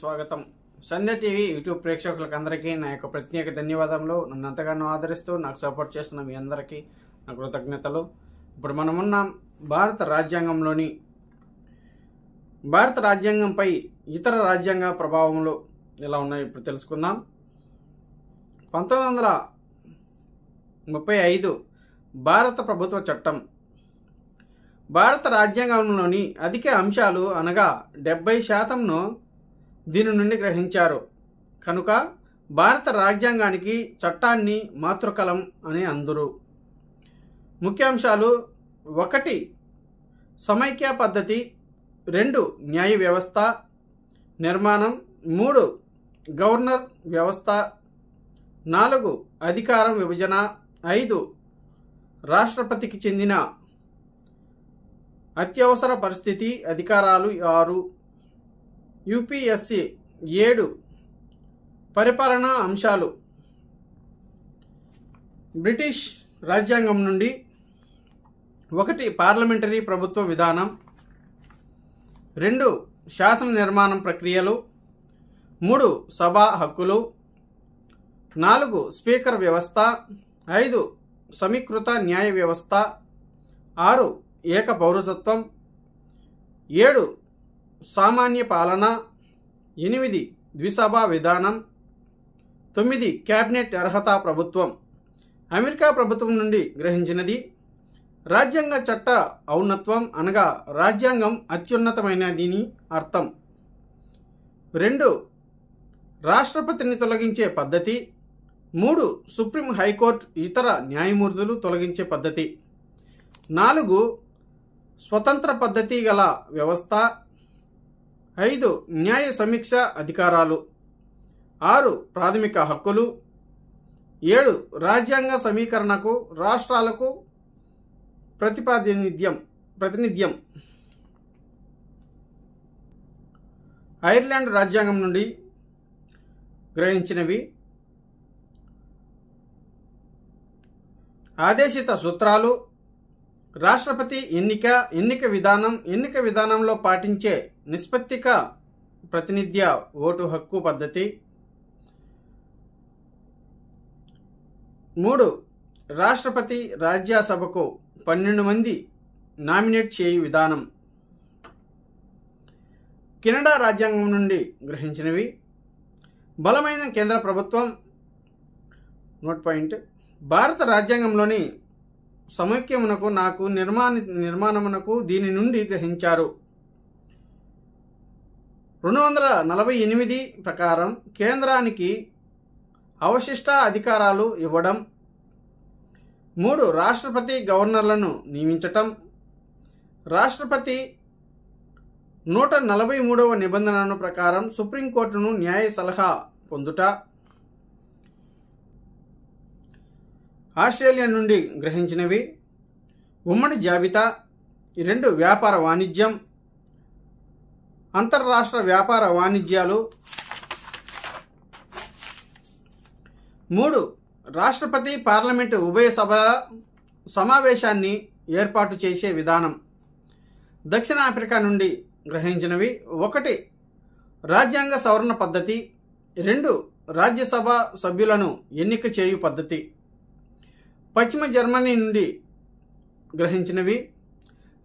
స్వాగతం. సంధ్య TV YouTube ప్రేక్షకులకు అందరికీ నా యొక్క ప్రత్యేక ధన్యవాదములు. నన్ను ఎంతగానో ఆదరిస్తూ నాకు సపోర్ట్ చేస్తున్న మీ అందరికీ నా కృతజ్ఞతలు. ఇప్పుడు మనమున్నాం భారత రాజ్యాంగంలోని భారత రాజ్యాంగంపై ఇతర రాజ్యాంగ ప్రభావములు ఎలా ఉన్నాయో ఇప్పుడు తెలుసుకుందాం. పంతొమ్మిది వందల ముప్పై ఐదు భారత ప్రభుత్వ చట్టం. భారత రాజ్యాంగంలోని అధిక అంశాలు అనగా డెబ్బై శాతంను దీని నుండి గ్రహించారు. కనుక భారత రాజ్యాంగానికి చట్టాన్ని మాతృకలం అని అందరు. ముఖ్యాంశాలు ఒకటి సమైక్య పద్ధతి. రెండు న్యాయ వ్యవస్థ. నిర్మాణం. మూడు గవర్నర్ వ్యవస్థ. నాలుగు అధికారం విభజన. ఐదు రాష్ట్రపతికి చెందిన అత్యవసర పరిస్థితి అధికారాలు ఆరు. యూపీఎస్సి ఏడు పరిపాలనా అంశాలు. బ్రిటిష్ రాజ్యాంగం నుండి ఒకటి పార్లమెంటరీ ప్రభుత్వ విధానం రెండు శాసన నిర్మాణం ప్రక్రియలు మూడు సభా హక్కులు నాలుగు స్పీకర్ వ్యవస్థ ఐదు సమీకృత న్యాయ వ్యవస్థ ఆరు ఏక పౌరసత్వం ఏడు సామాన్య పాలన ఎనిమిది ద్విసభా విధానం తొమ్మిది క్యాబినెట్ అర్హత ప్రభుత్వం. అమెరికా ప్రభుత్వం నుండి గ్రహించినది రాజ్యాంగ చట్ట ఔన్నత్వం అనగా రాజ్యాంగం అత్యున్నతమైనదిని అర్థం. రెండు రాష్ట్రపతిని తొలగించే పద్ధతి. మూడు సుప్రీం హైకోర్టు ఇతర న్యాయమూర్తులు తొలగించే పద్ధతి. నాలుగు స్వతంత్ర పద్ధతి గల వ్యవస్థ. ఐదు న్యాయ సమీక్ష అధికారాలు. ఆరు ప్రాథమిక హక్కులు. ఏడు రాజ్యాంగ సమీకరణకు రాష్ట్రాలకు ప్రతిపాదినిధ్యం ప్రతినిధ్యం. ఐర్లాండ్ రాజ్యాంగం నుండి గ్రహించినవి. ఆదేశిత సూత్రాలు. రాష్ట్రపతి ఎన్నిక ఎన్నిక విధానం ఎన్నిక విధానంలో పాటించే నిష్పత్తిక ప్రతినిధ్య ఓటు హక్కు పద్ధతి. మూడు రాష్ట్రపతి రాజ్యసభకు పన్నెండు మంది నామినేట్ చేయు విధానం. కెనడా రాజ్యాంగం నుండి గ్రహించినవి. బలమైన కేంద్ర ప్రభుత్వం. Note point. భారత రాజ్యాంగంలోని సమైక్యమునకు నాకు నిర్మాణ నిర్మాణమునకు దీని నుండి గ్రహించారు. రెండు వందల నలభై ఎనిమిది ప్రకారం కేంద్రానికి అవశిష్ట అధికారాలు ఇవ్వడం మూడు రాష్ట్రపతి గవర్నర్లను నియమించటం రాష్ట్రపతి నూట నలభై మూడవ నిబంధనను ప్రకారం సుప్రీంకోర్టును న్యాయ సలహా పొందుట ఆస్ట్రేలియా నుండి గ్రహించినవి. ఉమ్మడి జాబితా ఈ రెండు వ్యాపార వాణిజ్యం అంతర్రాష్ట్ర వ్యాపార వాణిజ్యాలు. మూడు రాష్ట్రపతి పార్లమెంటు ఉభయ సభల సమావేశాన్ని ఏర్పాటు చేసే విధానం. దక్షిణాఫ్రికా నుండి గ్రహించినవి. ఒకటి రాజ్యాంగ సవరణ పద్ధతి. రెండు రాజ్యసభ సభ్యులను ఎన్నిక చేయు పద్ధతి. పశ్చిమ జర్మనీ నుండి గ్రహించినవి.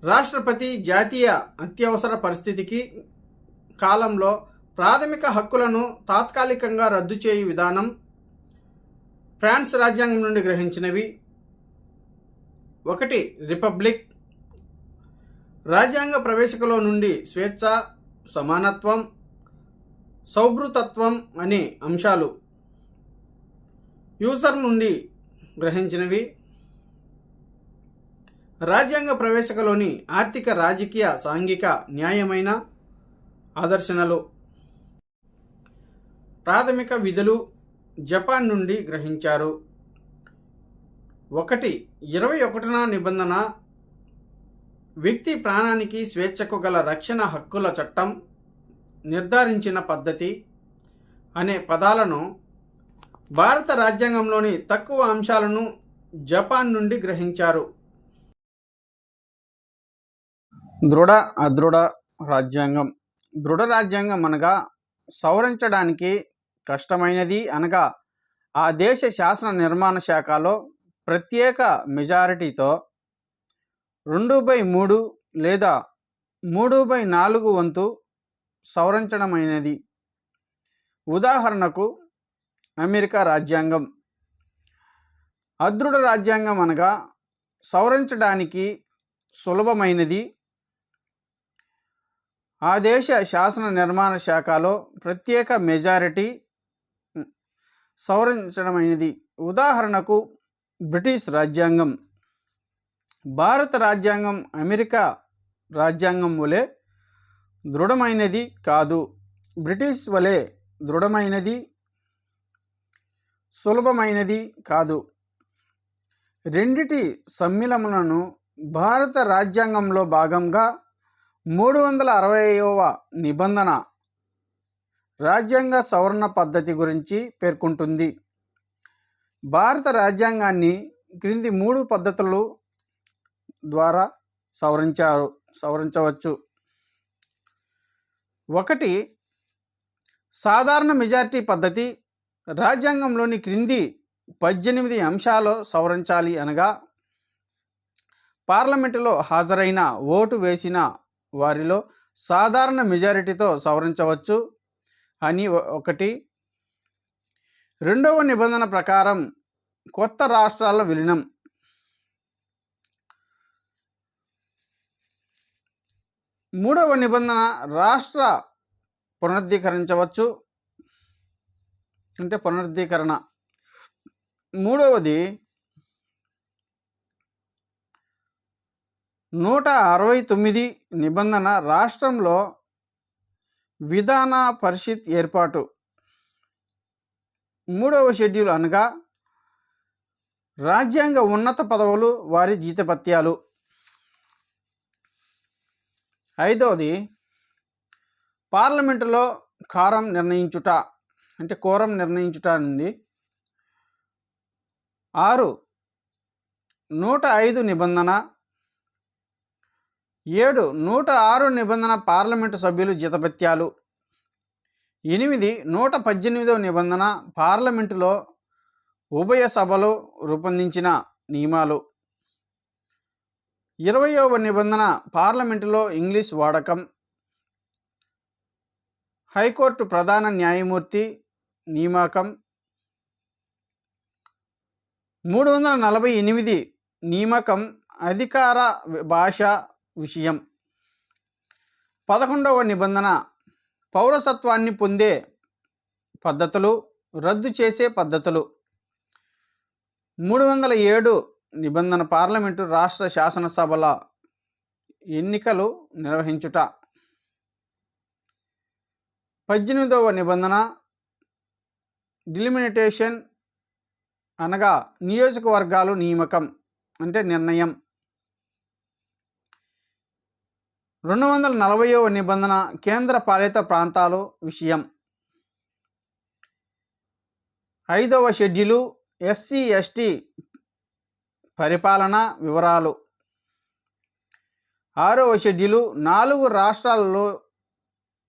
రాష్ట్రపతి జాతీయ అత్యవసర పరిస్థితికి కాలంలో ప్రాథమిక హక్కులను తాత్కాలికంగా రద్దు చేయు విధానం ఫ్రాన్స్ రాజ్యాంగం నుండి గ్రహించినవి. ఒకటి రిపబ్లిక్. రాజ్యాంగ ప్రవేశికలో నుండి స్వేచ్ఛ సమానత్వం సౌభృతత్వం అనే అంశాలు. యూజర్ నుండి గ్రహించినవి. రాజ్యాంగ ప్రవేశకలోని ఆర్థిక రాజకీయ సాంఘిక న్యాయమైన ఆదర్శనలు. ప్రాథమిక విధులు జపాన్ నుండి గ్రహించారు. ఒకటి ఇరవై ఒకటిన నిబంధన వ్యక్తి ప్రాణానికి స్వేచ్ఛకు గల రక్షణ హక్కుల చట్టం నిర్ధారించిన పద్ధతి అనే పదాలను భారత రాజ్యాంగంలోని తక్కువ అంశాలను జపాన్ నుండి గ్రహించారు. దృఢ అదృఢ రాజ్యాంగం. దృఢ రాజ్యాంగం అనగా సవరించడానికి కష్టమైనది అనగా ఆ దేశ శాసన నిర్మాణ శాఖలో ప్రత్యేక మెజారిటీతో రెండు బై మూడు లేదా మూడు బై నాలుగు వంతు సవరించడమైనది. ఉదాహరణకు అమెరికా రాజ్యాంగం. అదృఢ రాజ్యాంగం అనగా సవరించడానికి సులభమైనది. ఆ దేశ శాసన నిర్మాణ శాఖలో ప్రత్యేక మెజారిటీ సవరించడమైనది. ఉదాహరణకు బ్రిటిష్ రాజ్యాంగం. భారత రాజ్యాంగం అమెరికా రాజ్యాంగం వలె దృఢమైనది కాదు. బ్రిటిష్ వలె దృఢమైనది సులభమైనది కాదు. రెండిటి సమ్మిళములను భారత రాజ్యాంగంలో భాగంగా మూడు వందల అరవైవ నిబంధన రాజ్యాంగ సవరణ పద్ధతి గురించి పేర్కొంటుంది. భారత రాజ్యాంగాన్ని క్రింది మూడు పద్ధతులు ద్వారా సవరించారు సవరించవచ్చు. ఒకటి సాధారణ మెజార్టీ పద్ధతి రాజ్యాంగంలోని క్రింది పద్దెనిమిది అంశాలు సవరించాలి అనగా పార్లమెంటులో హాజరైన ఓటు వేసిన వారిలో సాధారణ మెజారిటీతో సవరించవచ్చు అని ఒకటి. రెండవ నిబంధన ప్రకారం కొత్త రాష్ట్రాల విలీనం. మూడవ నిబంధన రాష్ట్ర పునరుద్ధీకరించవచ్చు. అంటే పునరుద్ధీకరణ. మూడవది నూట అరవై తొమ్మిది నిబంధన రాష్ట్రంలో విధాన పరిషత్ ఏర్పాటు. మూడవ షెడ్యూల్ అనగా రాజ్యాంగ ఉన్నత పదవులు వారి జీతపత్యాలు. ఐదవది పార్లమెంటులో కారం నిర్ణయించుట. అంటే కోరం నిర్ణయించుట ఆరు నూట ఐదు నిబంధన. ఏడు నూట ఆరు నిబంధన పార్లమెంటు సభ్యులు జీతభత్యాలు. ఎనిమిది నూట పద్దెనిమిదవ నిబంధన పార్లమెంటులో ఉభయ సభలు రూపొందించిన నియమాలు. ఇరవయవ నిబంధన పార్లమెంటులో ఇంగ్లీష్ వాడకం. హైకోర్టు ప్రధాన న్యాయమూర్తి నియామకం. మూడు వందల నలభై ఎనిమిది నియామకం అధికార భాష విషయం. పదకొండవ నిబంధన పౌరసత్వాన్ని పొందే పద్ధతులు రద్దు చేసే పద్ధతులు. మూడు వందల ఏడు నిబంధన పార్లమెంటు రాష్ట్ర శాసనసభల ఎన్నికలు నిర్వహించుట. పద్దెనిమిదవ నిబంధన డిలిమినేటేషన్ అనగా నియోజకవర్గాలు నియామకం అంటే నిర్ణయం. రెండు వందల నలభైవ నిబంధన కేంద్ర పాలిత ప్రాంతాలు విషయం. ఐదవ షెడ్యూలు ఎస్సీ ఎస్టీ పరిపాలన వివరాలు. ఆరవ షెడ్యూలు నాలుగు రాష్ట్రాలలో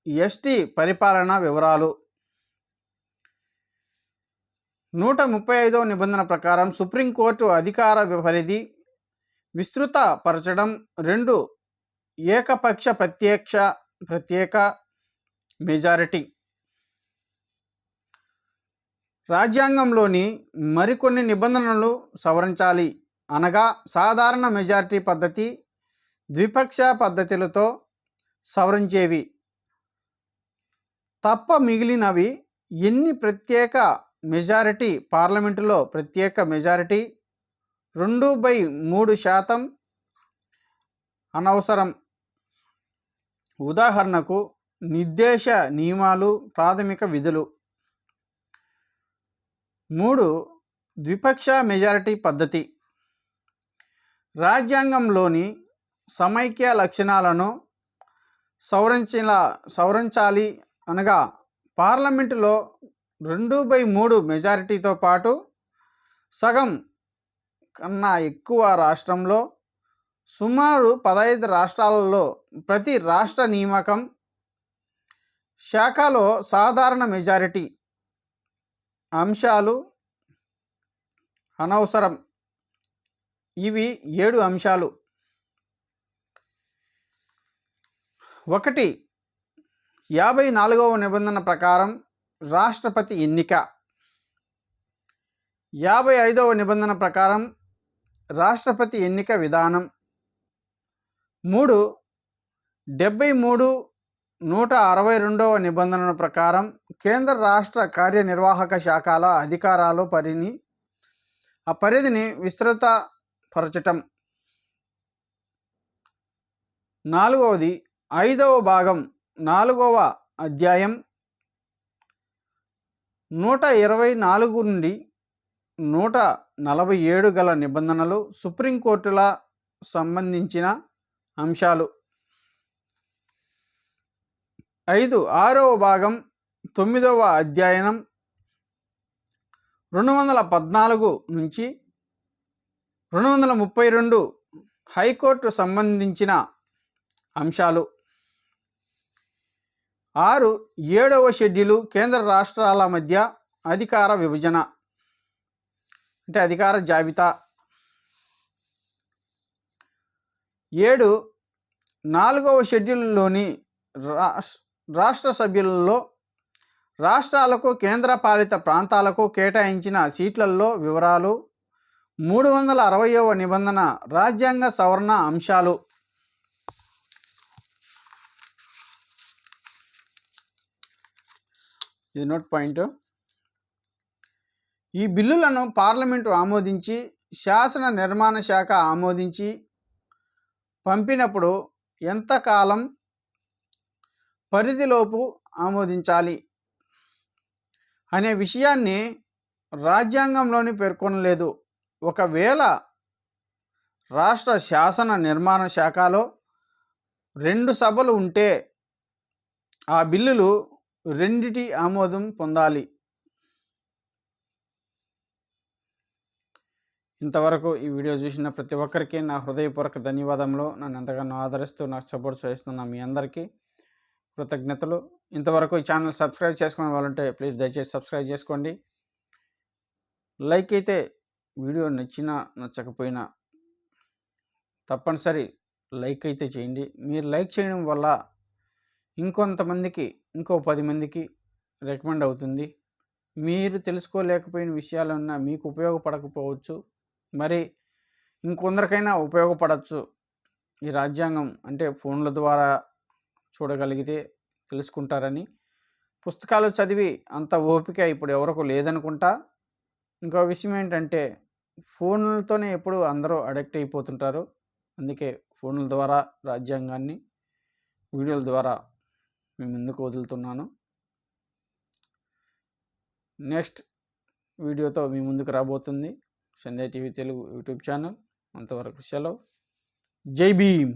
ఎస్టీ పరిపాలన వివరాలు. నూట ముప్పై ఐదవ నిబంధన ప్రకారం సుప్రీంకోర్టు అధికార పరిధి విస్తృతపరచడం రెండు ఏకపక్ష ప్రత్యక్ష ప్రత్యేక మెజారిటీ. రాజ్యాంగంలోని మరికొన్ని నిబంధనలు సవరించాలి అనగా సాధారణ మెజారిటీ పద్ధతి ద్విపక్ష పద్ధతులతో సవరించేవి. తప్ప మిగిలినవి ఎన్ని ప్రత్యేక మెజారిటీ పార్లమెంటులో ప్రత్యేక మెజారిటీ రెండు బై మూడు శాతం అనవసరం. ఉదాహరణకు నిర్దేశ నియమాలు ప్రాథమిక విధులు. మూడు ద్విపక్ష మెజారిటీ పద్ధతి. రాజ్యాంగంలోని సమైక్య లక్షణాలను సవరించిన సవరించాలి అనగా పార్లమెంటులో రెండు బై మూడు మెజారిటీతో పాటు సగం కన్నా ఎక్కువ రాష్ట్రంలో సుమారు పదహైదు రాష్ట్రాలలో ప్రతి రాష్ట్ర నియామకం శాఖలో సాధారణ మెజారిటీ అంశాలు అనవసరం. ఇవి ఏడు అంశాలు. ఒకటి యాభై నాలుగవ నిబంధన ప్రకారం రాష్ట్రపతి ఎన్నిక. యాభై ఐదవ నిబంధన ప్రకారం రాష్ట్రపతి ఎన్నిక విధానం. మూడు డెబ్బై మూడు నూట అరవై రెండవ నిబంధనల ప్రకారం కేంద్ర రాష్ట్ర కార్యనిర్వాహక శాఖల అధికారాలు పరిని ఆ పరిధిని విస్తృతపరచటం. నాలుగవది ఐదవ భాగం నాలుగవ అధ్యాయం నూట ఇరవై నాలుగు నుండి నూట నలభై ఏడు గల నిబంధనలు సుప్రీంకోర్టుల సంబంధించిన అంశాలు. ఐదు ఆరవ భాగం తొమ్మిదవ అధ్యయనం రెండు వందల పద్నాలుగు నుంచి రెండు వందల ముప్పై రెండు హైకోర్టు సంబంధించిన అంశాలు. ఆరు ఏడవ షెడ్యూలు కేంద్ర రాష్ట్రాల మధ్య అధికార విభజన. అంటే అధికార జాబితా. ఏడు నాలుగవ షెడ్యూల్లోని రాష్ట్ర రాష్ట్ర సభ్యులలో రాష్ట్రాలకు కేంద్రపాలిత ప్రాంతాలకు కేటాయించిన సీట్లలో వివరాలు మూడు వందల అరవయవ నిబంధన రాజ్యాంగ సవరణ అంశాలు. ఇది నోట్ పాయింట్. ఈ బిల్లులను పార్లమెంటు ఆమోదించి శాసన నిర్మాణ శాఖ ఆమోదించి పంపినప్పుడు ఎంతకాలం పరిధిలోపు ఆమోదించాలి అనే విషయాన్ని రాజ్యాంగంలోని పేర్కొనలేదు. ఒకవేళ రాష్ట్ర శాసన నిర్మాణ శాఖలో రెండు సభలు ఉంటే ఆ బిల్లులు రెండిటి ఆమోదం పొందాలి. ఇంతవరకు ఈ వీడియో చూసిన ప్రతి ఒక్కరికి నా హృదయపూర్వక ధన్యవాదములు. నన్ను ఎంతగానో ఆదరిస్తూ నాకు సపోర్ట్ చేస్తున్న మీ అందరికీ కృతజ్ఞతలు. ఇంతవరకు ఈ ఛానల్ సబ్స్క్రైబ్ చేసుకునే వాళ్ళంటే ప్లీజ్ దయచేసి సబ్స్క్రైబ్ చేసుకోండి. లైక్ అయితే వీడియో నచ్చినా నచ్చకపోయినా తప్పనిసరి లైక్ అయితే చేయండి. మీరు లైక్ చేయడం వల్ల ఇంకొంతమందికి ఇంకో పది మందికి రికమెండ్ అవుతుంది. మీరు తెలుసుకోలేకపోయిన విషయాలన్నా మీకు ఉపయోగపడకపోవచ్చు. మరి ఇంకొందరికైనా ఉపయోగపడవచ్చు ఈ రాజ్యాంగం అంటే ఫోన్ల ద్వారా చూడగలిగితే తెలుసుకుంటారని. పుస్తకాలు చదివి అంత ఓపిక ఇప్పుడు ఎవరికి లేదనుకుంటా. ఇంకో విషయం ఏంటంటే ఫోన్లతోనే ఎప్పుడు అందరూ అడిక్ట్ అయిపోతుంటారు. అందుకే ఫోన్ల ద్వారా రాజ్యాంగాన్ని వీడియోల ద్వారా మేము ముందుకు వదులుతున్నాను? నెక్స్ట్ వీడియోతో మీ ముందుకు రాబోతుంది. Sandhya TV Telugu YouTube channel. అంతవరకు సెలవు. జై భీమ్!